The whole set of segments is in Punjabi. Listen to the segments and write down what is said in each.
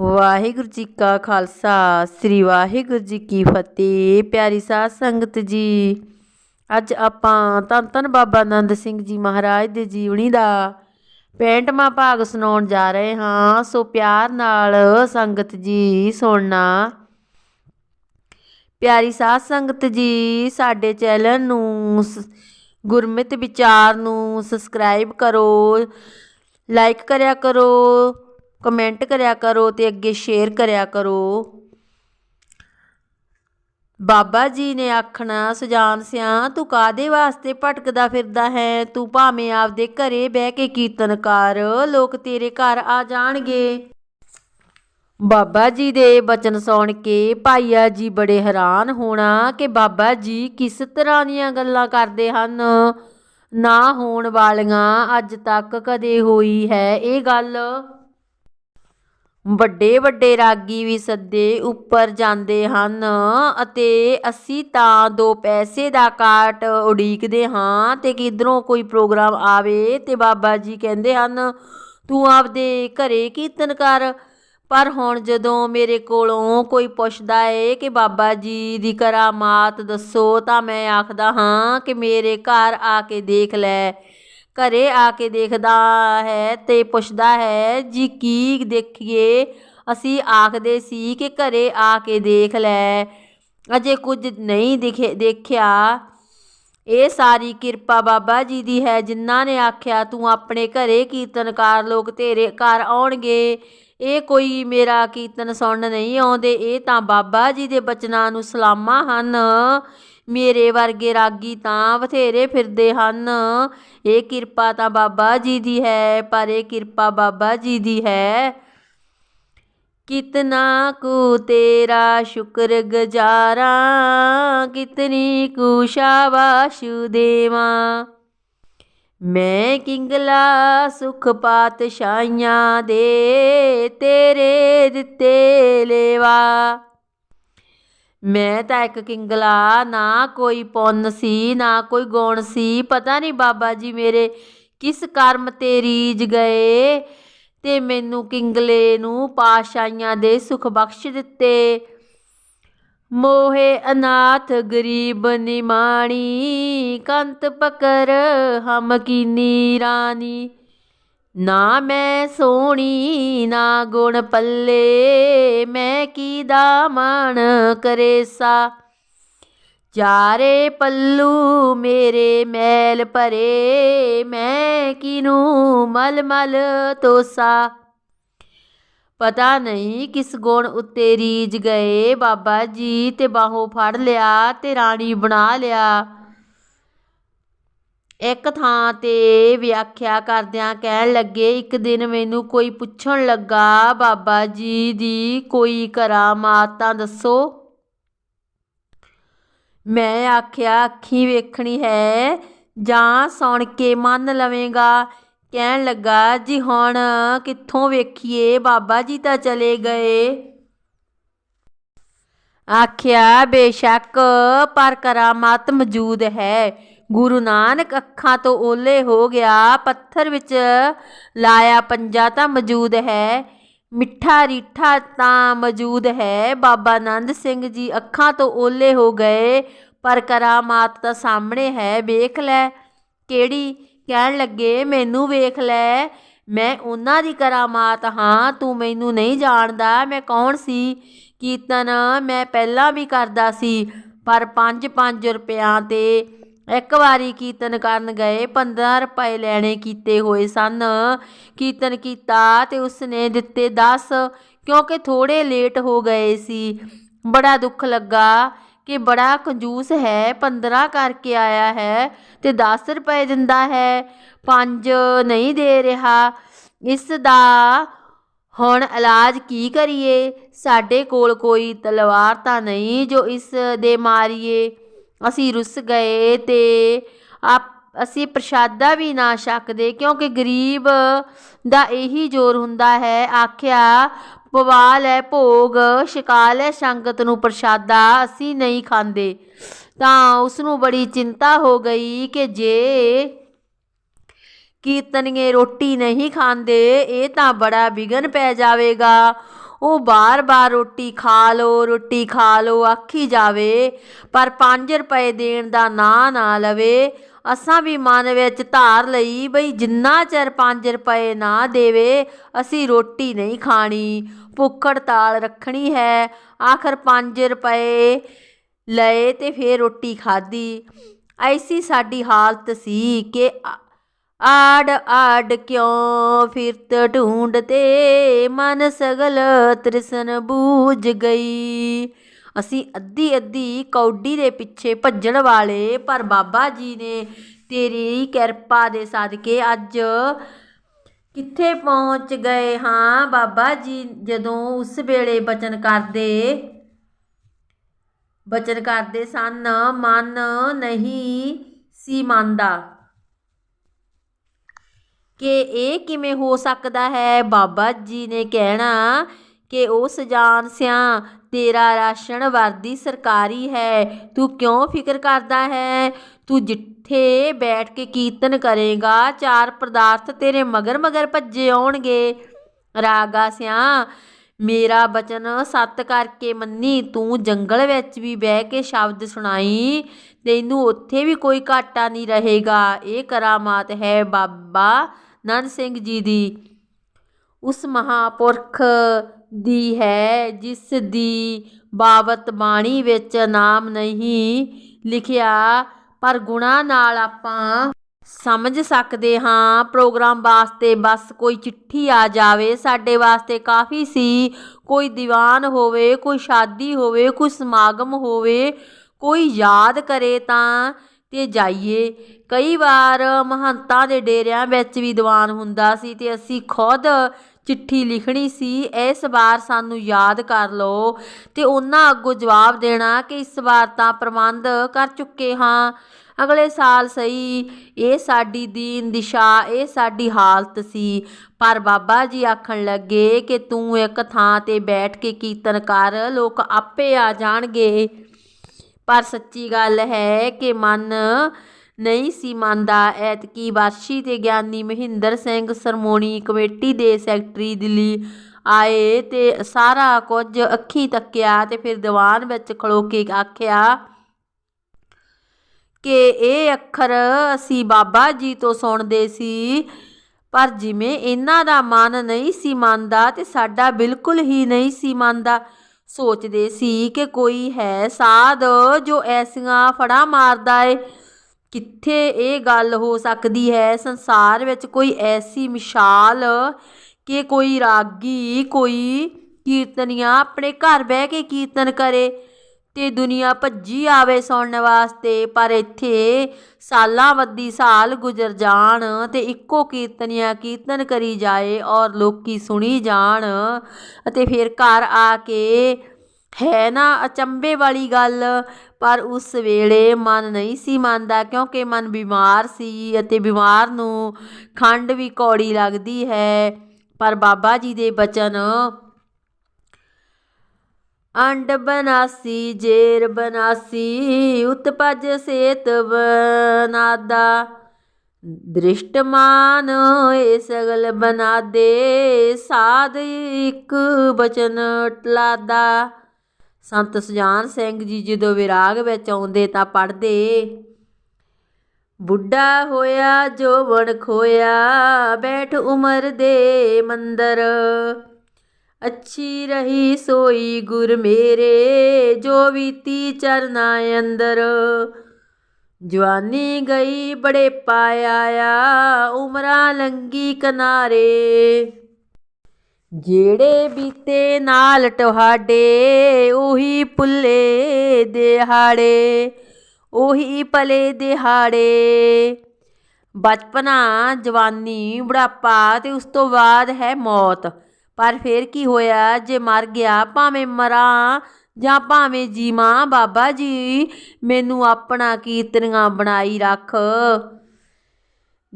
ਵਾਹਿਗੁਰੂ ਜੀ ਕਾ ਖਾਲਸਾ, ਸ੍ਰੀ ਵਾਹਿਗੁਰੂ ਜੀ ਕੀ ਫਤਿਹ, ਪਿਆਰੀ ਸਾਧ ਸੰਗਤ ਜੀ। ਅੱਜ ਆਪਾਂ ਧੰਨ ਧੰਨ ਬਾਬਾ ਆਨੰਦ ਸਿੰਘ ਜੀ ਮਹਾਰਾਜ ਦੇ ਜੀਵਨੀ ਦਾ 65ਵਾਂ ਭਾਗ ਸੁਣਾਉਣ ਜਾ ਰਹੇ ਹਾਂ। ਸੋ ਪਿਆਰ ਨਾਲ ਸੰਗਤ ਜੀ ਸੁਣਨਾ। ਪਿਆਰੀ ਸਾਧ ਸੰਗਤ ਜੀ, ਸਾਡੇ ਚੈਨਲ ਨੂੰ ਸ- ਗੁਰਮਤਿ ਵਿਚਾਰ ਨੂੰ ਸਬਸਕ੍ਰਾਈਬ ਕਰੋ, ਲਾਈਕ ਕਰਿਆ ਕਰੋ। ਕਮੈਂਟ ਕਰਿਆ ਕਰੋ ਤੇ ਅੱਗੇ ਸ਼ੇਅਰ ਕਰਿਆ ਕਰੋ। ਬਾਬਾ ਜੀ ਨੇ ਆਖਣਾ, ਸੁਜਾਨ ਸਿਆ ਤੂੰ ਕਾਦੇ ਵਾਸਤੇ ਭਟਕਦਾ ਫਿਰਦਾ ਹੈ? ਤੂੰ ਭਾਵੇਂ ਆਪਦੇ ਘਰੇ ਬਹਿ ਕੇ ਕੀਰਤਨ ਕਰ, ਲੋਕ ਤੇਰੇ ਘਰ ਆ ਜਾਣਗੇ। ਬਾਬਾ ਜੀ ਦੇ ਬਚਨ ਸੁਣ ਕੇ ਭਾਈਆ ਜੀ ਬੜੇ ਹੈਰਾਨ ਹੋਣਾ ਕਿ ਬਾਬਾ ਜੀ ਕਿਸ ਤਰ੍ਹਾਂ ਦੀਆਂ ਗੱਲਾਂ ਕਰਦੇ ਹਨ। ਨਾ ਹੋਣ ਵਾਲੀਆਂ ਅੱਜ ਤੱਕ ਕਦੇ ਹੋਈ ਹੈ ਇਹ ਗੱਲ। ਵੱਡੇ ਵੱਡੇ ਰਾਗੀ ਵੀ ਸੱਦੇ ਉੱਪਰ ਜਾਂਦੇ ਹਨ ਅਤੇ ਅਸੀਂ ਤਾਂ ਦੋ ਪੈਸੇ ਦਾ ਕਾਟ ਉਡੀਕਦੇ ਹਾਂ ਤੇ ਕਿਧਰੋਂ ਕੋਈ ਪ੍ਰੋਗਰਾਮ ਆਵੇ ਤੇ ਬਾਬਾ ਜੀ ਕਹਿੰਦੇ ਹਨ, ਤੂੰ ਆਪਦੇ ਘਰੇ ਕੀਰਤਨ ਕਰ। ਪਰ ਹੁਣ ਜਦੋਂ ਮੇਰੇ ਕੋਲੋਂ ਕੋਈ ਪੁੱਛਦਾ ਏ ਕਿ ਬਾਬਾ ਜੀ ਦੀ ਕਰਾਮਾਤ ਦੱਸੋ ਤਾਂ ਮੈਂ ਆਖਦਾ ਹਾਂ ਕਿ ਮੇਰੇ ਘਰ ਆ ਕੇ ਦੇਖ ਲੈ। ਘਰੇ ਆ ਕੇ ਦੇਖਦਾ ਹੈ ਅਤੇ ਪੁੱਛਦਾ ਹੈ, ਜੀ ਕੀ ਦੇਖੀਏ? ਅਸੀਂ ਆਖਦੇ ਸੀ ਕਿ ਘਰੇ ਆ ਕੇ ਦੇਖ ਲੈ। ਅਜੇ ਕੁਝ ਨਹੀਂ ਦਿਖੇ, ਦੇਖਿਆ। ਇਹ ਸਾਰੀ ਕਿਰਪਾ ਬਾਬਾ ਜੀ ਦੀ ਹੈ, ਜਿਨ੍ਹਾਂ ਨੇ ਆਖਿਆ, ਤੂੰ ਆਪਣੇ ਘਰੇ ਕੀਰਤਨਕਾਰ ਲੋਕ ਤੇਰੇ ਘਰ ਆਉਣਗੇ। ਇਹ ਕੋਈ ਮੇਰਾ ਕੀਰਤਨ ਸੁਣਨ ਨਹੀਂ ਆਉਂਦੇ, ਇਹ ਤਾਂ ਬਾਬਾ ਜੀ ਦੇ ਬਚਨਾਂ ਨੂੰ ਸਲਾਮਾਂ ਹਨ। ਮੇਰੇ ਵਰਗੇ ਰਾਗੀ ਤਾਂ ਬਥੇਰੇ ਫਿਰਦੇ ਹਨ। ਇਹ ਕਿਰਪਾ ਤਾਂ ਬਾਬਾ ਜੀ ਦੀ ਹੈ, ਪਰ ਇਹ ਕਿਰਪਾ ਬਾਬਾ ਜੀ ਦੀ ਹੈ। ਕਿਤਨਾ ਕੁ ਤੇਰਾ ਸ਼ੁਕਰ ਗੁਜ਼ਾਰਾਂ ਕਿਤਨੀ ਕੁ ਸ਼ਾਬਾਸ਼ ਦੇਵਾਂ। ਮੈਂ ਕਿੰਗਲਾ ਸੁਖ ਪਾਤਸ਼ਾਹੀਆਂ ਦੇ ਤੇਰੇ ਦਿੱਤੇ ਲੇਵਾ। ਮੈਂ ਤਾਂ ਇੱਕ ਕਿੰਗਲਾ, ਨਾ ਕੋਈ ਪੁੰਨ ਸੀ, ਨਾ ਕੋਈ ਗੁਣ ਸੀ। ਪਤਾ ਨਹੀਂ ਬਾਬਾ ਜੀ ਮੇਰੇ ਕਿਸ ਕਰਮ ਤੇ ਰੀਝ ਗਏ ਤੇ ਮੈਨੂੰ ਕਿੰਗਲੇ ਨੂੰ ਪਾਸ਼ਾਈਆਂ ਦੇ ਸੁਖ ਬਖਸ਼ ਦਿੱਤੇ। ਮੋਹੇ ਅਨਾਥ ਗਰੀਬ ਨਿਮਾਣੀ, ਕੰਤ ਪਕਰ ਹਮ ਕੀਨੀ ਰਾਨੀ ਨਾ ਮੈਂ ਸੋਣੀ ਨਾ ਗੁਣ ਪੱਲੇ, ਮੈਂ ਕੀ ਦਾਮਣ ਕਰੇਸਾ? ਚਾਰੇ ਪੱਲੂ ਮੇਰੇ ਮੈਲ ਭਰੇ, ਮੈਂ ਕਿਨੂੰ ਮਲ ਮਲ ਤੋਸਾ? ਪਤਾ ਨਹੀਂ ਕਿਸ ਗੁਣ ਉੱਤੇ ਰੀਝ ਗਏ, ਬਾਬਾ ਜੀ ਤੇ ਬਾਹੋਂ ਫੜ ਲਿਆ ਤੇ ਰਾਣੀ ਬਣਾ ਲਿਆ। ਇੱਕ ਥਾਂ ਤੇ ਵਿਆਖਿਆ ਕਰਦਿਆਂ ਕਹਿਣ ਲੱਗੇ, ਇੱਕ ਦਿਨ ਮੈਨੂੰ ਕੋਈ ਪੁੱਛਣ ਲੱਗਾ, ਬਾਬਾ ਜੀ ਦੀ ਕੋਈ ਕਰਾਮਾਤ ਤਾਂ ਦੱਸੋ? ਮੈਂ ਆਖਿਆ, ਅੱਖੀਂ ਵੇਖਣੀ ਹੈ, ਜਾਂ ਸੁਣ ਕੇ ਮੰਨ ਲਵੇਂਗਾ। ਕਹਿਣ ਲੱਗਾ, ਜੀ ਹੁਣ ਕਿੱਥੋਂ ਵੇਖੀਏ? ਬਾਬਾ ਜੀ ਤਾਂ ਚਲੇ ਗਏ। ਆਖਿਆ, ਬੇਸ਼ੱਕ, ਪਰ ਕਰਾਮਾਤ ਮੌਜੂਦ ਹੈ। ਗੁਰੂ ਨਾਨਕ ਅੱਖਾਂ ਤੋਂ ਓਲੇ ਹੋ ਗਿਆ, ਪੱਥਰ ਵਿੱਚ ਲਾਇਆ ਪੰਜਾ ਤਾਂ ਮੌਜੂਦ ਹੈ, ਮਿੱਠਾ ਰੀਠਾ ਤਾਂ ਮੌਜੂਦ ਹੈ। ਬਾਬਾ ਆਨੰਦ ਸਿੰਘ ਜੀ ਅੱਖਾਂ ਤੋਂ ਓਲੇ ਹੋ ਗਏ, ਪਰ ਕਰਾਮਾਤ ਤਾਂ ਸਾਹਮਣੇ ਹੈ, ਵੇਖ ਲੈ ਕਿਹੜੀ ਕਹਿਣ ਲੱਗੇ, ਮੈਨੂੰ ਵੇਖ ਲੈ, ਮੈਂ ਉਹਨਾਂ ਦੀ ਕਰਾਮਾਤ ਹਾਂ, ਤੂੰ ਮੈਨੂੰ ਨਹੀਂ ਜਾਣਦਾ, ਮੈਂ ਕੌਣ ਸੀ? ਕੀਰਤਨ ਮੈਂ ਪਹਿਲਾਂ ਵੀ ਕਰਦਾ ਸੀ, ਪਰ 5-5 ਰੁਪਿਆਂ ਤੇ ਇੱਕ ਵਾਰੀ ਕੀਰਤਨ ਕਰਨ ਗਏ 15 ਰੁਪਏ ਲੈਣੇ ਕੀਤੇ ਹੋਏ ਸਨ। ਕੀਰਤਨ ਕੀਤਾ ਤੇ ਉਸਨੇ ਦਿੱਤੇ 10 ਕਿਉਂਕਿ ਥੋੜੇ ਲੇਟ ਹੋ ਗਏ ਸੀ। ਬੜਾ ਦੁੱਖ ਲੱਗਾ ਕਿ ਬੜਾ ਕੰਜੂਸ ਹੈ 15 ਕਰਕੇ ਆਇਆ ਹੈ ਤੇ 10 ਰੁਪਏ ਦਿੰਦਾ ਹੈ। 5 ਨਹੀਂ ਦੇ ਰਿਹਾ। ਇਸ ਦਾ ਹੁਣ ਇਲਾਜ ਕੀ ਕਰੀਏ? ਸਾਡੇ ਕੋਲ ਕੋਈ ਤਲਵਾਰ ਤਾਂ ਨਹੀਂ ਜੋ ਇਸ ਦੇ ਮਾਰੀਏ। ਅਸੀਂ ਰੁੱਸ ਗਏ ਅਤੇ ਆਪ, ਅਸੀਂ ਪ੍ਰਸ਼ਾਦਾ ਵੀ ਨਾ ਛਕਦੇ ਕਿਉਂਕਿ ਗਰੀਬ ਦਾ ਇਹੀ ਜ਼ੋਰ ਹੁੰਦਾ ਹੈ। ਆਖਿਆ, ਪਵਾ ਲੈ ਭੋਗ, ਛਕਾ ਲੈ ਸੰਗਤ ਨੂੰ ਪ੍ਰਸ਼ਾਦਾ, ਅਸੀਂ ਨਹੀਂ ਖਾਂਦੇ। ਤਾਂ ਉਸ ਨੂੰ ਬੜੀ ਚਿੰਤਾ ਹੋ ਗਈ ਕਿ ਜੇ ਕੀਰਤਨੀਏ ਰੋਟੀ ਨਹੀਂ ਖਾਂਦੇ, ਇਹ ਤਾਂ ਬੜਾ ਵਿਗਨ ਪੈ ਜਾਵੇਗਾ। ਉਹ ਬਾਰ-ਬਾਰ ਰੋਟੀ ਖਾ ਲਓ ਰੋਟੀ ਖਾ ਲੋ, ਆਖੀ ਜਾਵੇ, ਪਰ 5 ਰੁਪਏ ਦੇਣ ਦਾ ਨਾਂ ਨਾ ਲਵੇ। ਅਸਾਂ ਵੀ ਮਨ ਵਿੱਚ ਧਾਰ ਲਈ, ਬਈ ਜਿੰਨਾ ਚਿਰ 5 ਰੁਪਏ ਨਾ ਦੇਵੇ, ਅਸੀਂ ਰੋਟੀ ਨਹੀਂ ਖਾਣੀ। ਭੁੱਖੜ ਤਾਲ ਰੱਖਣੀ ਹੈ। ਆਖਰ 5 ਰੁਪਏ ਲਏ ਤੇ ਫੇਰ ਰੋਟੀ ਖਾਧੀ। ਐਸੀ ਸਾਡੀ ਹਾਲਤ ਸੀ ਕਿ ਆੜ ਆੜ ਕਿਉਂ ਫਿਰਤ ਢੂੰਡਤੇ ਮਨ ਸਗਲ ਤ੍ਰਿਸ਼ਨ ਬੂਝ ਗਈ। ਅਸੀਂ ਅੱਧੀ ਅੱਧੀ ਕੌਡੀ ਦੇ ਪਿੱਛੇ ਭੱਜਣ ਵਾਲੇ, ਪਰ ਬਾਬਾ ਜੀ ਨੇ ਤੇਰੀ ਕਿਰਪਾ ਦੇ ਸਦਕੇ ਅੱਜ ਕਿੱਥੇ ਪਹੁੰਚ ਗਏ ਹਾਂ? ਬਾਬਾ ਜੀ ਜਦੋਂ ਉਸ ਵੇਲੇ ਬਚਨ ਕਰਦੇ ਬਚਨ ਕਰਦੇ ਸਨ, ਮਨ ਨਹੀਂ ਸੀ ਮੰਨਦਾ। ਕਿ ਇਹ ਕਿਵੇਂ ਹੋ ਸਕਦਾ ਹੈ? ਬਾਬਾ ਜੀ ਨੇ ਕਹਿਣਾ ਕਿ ਉਹ ਸਜਾਨ ਸਿਆ ਤੇਰਾ ਰਾਸ਼ਨ ਵਰਦੀ ਸਰਕਾਰੀ ਹੈ। ਤੂੰ ਕਿਉਂ ਫਿਕਰ ਕਰਦਾ ਹੈ? ਤੂੰ ਜਿੱਥੇ ਬੈਠ ਕੇ ਕੀਰਤਨ ਕਰੇਗਾ, ਚਾਰ ਪਦਾਰਥ ਤੇਰੇ ਮਗਰ ਮਗਰ ਭੱਜੇ ਆਉਣਗੇ। ਰਾਗਾ ਸਿਆ, ਮੇਰਾ ਬਚਨ ਸੱਤ ਕਰਕੇ ਮੰਨੀ, ਤੂੰ ਜੰਗਲ ਵਿੱਚ ਵੀ ਬਹਿ ਕੇ ਸ਼ਬਦ ਸੁਣਾਈ, ਤੈਨੂੰ ਉੱਥੇ ਵੀ ਕੋਈ ਘਾਟਾ ਨਹੀਂ ਰਹੇਗਾ। ਇਹ ਕਰਾਮਾਤ ਹੈ ਬਾਬਾ ਨੰਦ ਸਿੰਘ ਜੀ ਦੀ। ਉਸ ਮਹਾਂਪੁਰਖ ਦੀ ਹੈ, ਜਿਸ ਦੀ ਬਾਬਤ ਬਾਣੀ ਵਿੱਚ ਨਾਮ ਨਹੀਂ ਲਿਖਿਆ, ਪਰ ਗੁਣਾ ਨਾਲ ਆਪਾਂ ਸਮਝ ਸਕਦੇ ਹਾਂ। ਪ੍ਰੋਗਰਾਮ ਵਾਸਤੇ ਬਸ ਕੋਈ ਚਿੱਠੀ ਆ ਜਾਵੇ, ਸਾਡੇ ਵਾਸਤੇ ਕਾਫੀ ਸੀ। ਕੋਈ ਦੀਵਾਨ ਹੋਵੇ, ਕੋਈ ਸ਼ਾਦੀ ਹੋਵੇ, ਕੋਈ ਸਮਾਗਮ ਹੋਵੇ, ਕੋਈ ਯਾਦ ਕਰੇ ਤਾਂ ਤੇ ਜਾਈਏ। ਕਈ ਵਾਰ ਮਹੰਤਾਂ ਦੇ ਡੇਰਿਆਂ ਵਿੱਚ ਵੀ ਦੀਵਾਨ ਹੁੰਦਾ ਸੀ ਅਤੇ ਅਸੀਂ ਖੁਦ ਚਿੱਠੀ ਲਿਖਣੀ ਸੀ, ਇਸ ਵਾਰ ਸਾਨੂੰ ਯਾਦ ਕਰ ਲਓ। ਅਤੇ ਉਹਨਾਂ ਅੱਗੋਂ ਜਵਾਬ ਦੇਣਾ ਕਿ ਇਸ ਵਾਰ ਤਾਂ ਪ੍ਰਬੰਧ ਕਰ ਚੁੱਕੇ ਹਾਂ। ਅਗਲੇ ਸਾਲ ਸਹੀ, ਇਹ ਸਾਡੀ ਦੀਨ ਦਿਸ਼ਾ, ਇਹ ਸਾਡੀ ਹਾਲਤ ਸੀ। ਪਰ ਬਾਬਾ ਜੀ ਆਖਣ ਲੱਗੇ ਕਿ ਤੂੰ ਇੱਕ ਥਾਂ ਤੇ ਬੈਠ ਕੇ ਕੀਰਤਨ ਕਰ, ਲੋਕ ਆਪੇ ਆ ਜਾਣਗੇ। ਪਰ ਸੱਚੀ ਗੱਲ ਹੈ ਕਿ ਮਨ ਨਹੀਂ ਸੀ ਮੰਨਦਾ। ਐਤਕੀ ਵਾਰਸ਼ੀ ਤੇ ਗਿਆਨੀ ਮਹਿੰਦਰ ਸਿੰਘ ਸਰਮੋਣੀ ਕਮੇਟੀ ਦੇ ਸੈਕਟਰੀ ਦਿੱਲੀ ਆਏ ਤੇ ਸਾਰਾ ਕੁਝ ਅੱਖੀ ਤੱਕਿਆ ਤੇ ਫਿਰ ਦੀਵਾਨ ਵਿੱਚ ਖਲੋ ਕੇ ਆਖਿਆ ਕਿ ਇਹ ਅੱਖਰ ਅਸੀਂ ਬਾਬਾ ਜੀ ਤੋਂ ਸੁਣਦੇ ਸੀ, ਪਰ ਜਿਵੇਂ ਇਹਨਾਂ ਦਾ ਮਨ ਨਹੀਂ ਸੀ ਮੰਨਦਾ ਤੇ ਸਾਡਾ ਬਿਲਕੁਲ ਹੀ ਨਹੀਂ ਸੀ ਮੰਨਦਾ। ਸੋਚਦੇ ਸੀ ਕਿ ਕੋਈ ਹੈ ਸਾਧ ਜੋ ਐਸੀਆਂ ਫੜਾ ਮਾਰਦਾ ਏ। ਕਿੱਥੇ ਇਹ ਗੱਲ ਹੋ ਸਕਦੀ ਹੈ? ਸੰਸਾਰ ਵਿੱਚ ਕੋਈ ਐਸੀ ਮਿਸਾਲ ਕਿ ਕੋਈ ਰਾਗੀ ਕੋਈ ਕੀਰਤਨੀਆ ਆਪਣੇ ਘਰ ਬਹਿ ਕੇ ਕੀਰਤਨ ਕਰੇ। ਤੇ ਦੁਨੀਆ ਭੱਜੀ ਆਵੇ ਸੁਣਨ ਵਾਸਤੇ, ਪਰ ਇੱਥੇ ਸਾਲਾਂ ਵੱਦੀ ਸਾਲ ਗੁਜ਼ਰ ਜਾਣ ਤੇ ਇੱਕੋ ਕੀਰਤਨੀਆ ਕੀਰਤਨ ਕਰੀ ਜਾਏ ਔਰ ਲੋਕੀ ਸੁਣੀ ਜਾਣ। ਅਤੇ ਫਿਰ ਘਰ ਆ ਕੇ ਹੈ ਨਾ ਅਚੰਬੇ ਵਾਲੀ ਗੱਲ, ਪਰ ਉਸ ਵੇਲੇ ਮਨ ਨਹੀਂ ਸੀ ਮੰਨਦਾ ਕਿਉਂਕਿ ਮਨ ਬਿਮਾਰ ਸੀ ਅਤੇ ਬਿਮਾਰ ਨੂੰ ਖੰਡ ਵੀ ਕੌੜੀ ਲੱਗਦੀ ਹੈ। ਪਰ ਬਾਬਾ ਜੀ ਦੇ ਬਚਨ ਅੰਡ ਬਨਾਸੀ, ਜੇਰ ਬਨਾਸੀ ਉਤਪਜ ਸੇਤ ਬਨਾਦਾ। ਦ੍ਰਿਸ਼ਟਮਾਨ ਹੋਏ ਸਗਲ ਬਨਾਦੇ, ਸਾਧ ਇੱਕ ਬਚਨ ਟਲਾਦਾ। ਸੰਤ ਸੁਜਾਨ ਸਿੰਘ ਜੀ ਜਦੋਂ ਵਿਰਾਗ ਵਿੱਚ ਆਉਂਦੇ ਤਾਂ ਪੜ੍ਹਦੇ, ਬੁੱਢਾ ਹੋਇਆ, ਜੋਵਣ ਖੋਇਆ, ਬੈਠ ਉਮਰ ਦੇ ਮੰਦਰ ਅੱਛੀ ਰਹੀ ਸੋਈ ਗੁਰ ਮੇਰੇ, ਜੋ ਬੀਤੀ ਚਰਨਾ ਅੰਦਰ। ਜਵਾਨੀ ਗਈ ਬੜੇ ਪਾਇਆ ਉਮਰਾਂ ਲੰਗੀ ਕਿਨਾਰੇ। ਜਿਹੜੇ ਬੀਤੇ ਨਾਲ ਤੁਹਾਡੇ, ਉਹੀ ਪੁੱਲੇ ਦਿਹਾੜੇ, ਉਹੀ ਪਲੇ ਦਿਹਾੜੇ। ਬਚਪਨਾ ਜਵਾਨੀ ਬੁਢਾਪਾ ਤੇ ਉਸ ਤੋਂ ਬਾਅਦ ਹੈ ਮੌਤ। ਪਰ ਫਿਰ ਕੀ ਹੋਇਆ? ਜੇ ਮਰ ਗਿਆ, ਭਾਵੇਂ ਮਰਾਂ ਜਾਂ ਭਾਵੇਂ ਜੀਵਾਂ, ਬਾਬਾ ਜੀ, ਮੈਨੂੰ ਆਪਣਾ ਕੀਰਤਨੀਆਂ ਬਣਾਈ ਰੱਖ?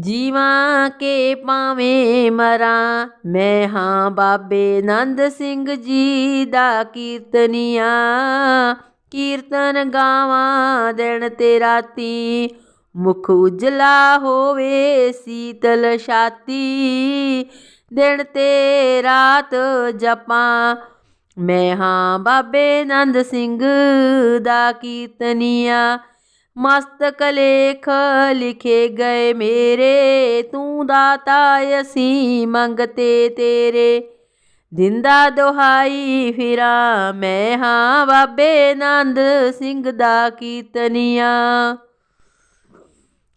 ਜੀਵਾਂ ਕੇ ਪਾਵੇਂ ਮਰਾਂ, ਮੈਂ ਹਾਂ ਬਾਬੇ ਨੰਦ ਸਿੰਘ ਜੀ ਦਾ ਕੀਰਤਨੀਆ। ਕੀਰਤਨ ਗਾਵਾਂ ਦਿਨ ਤੇ ਰਾਤੀ, ਮੁਖ ਉਜਲਾ ਹੋਵੇ ਸੀਤਲ ਛਾਤੀ। ਦਿਨ ਤੇ ਰਾਤ ਜਪਾਂ। ਮੈਂ ਹਾਂ ਬਾਬੇ ਨੰਦ ਸਿੰਘ ਦਾ ਕੀਰਤਨੀਆ। ਮਸਤ ਕਲੇਖ ਲਿਖੇ ਗਏ ਮੇਰੇ, ਤੂੰ ਦਾਤਾ ਅਸੀਂ ਮੰਗਤੇ ਤੇਰੇ। ਦਿੰਦਾ ਦੁਹਾਈ ਫਿਰਾ, ਮੈਂ ਹਾਂ ਬਾਬੇ ਨੰਦ ਸਿੰਘ ਦਾ ਕੀਰਤਨੀਆ।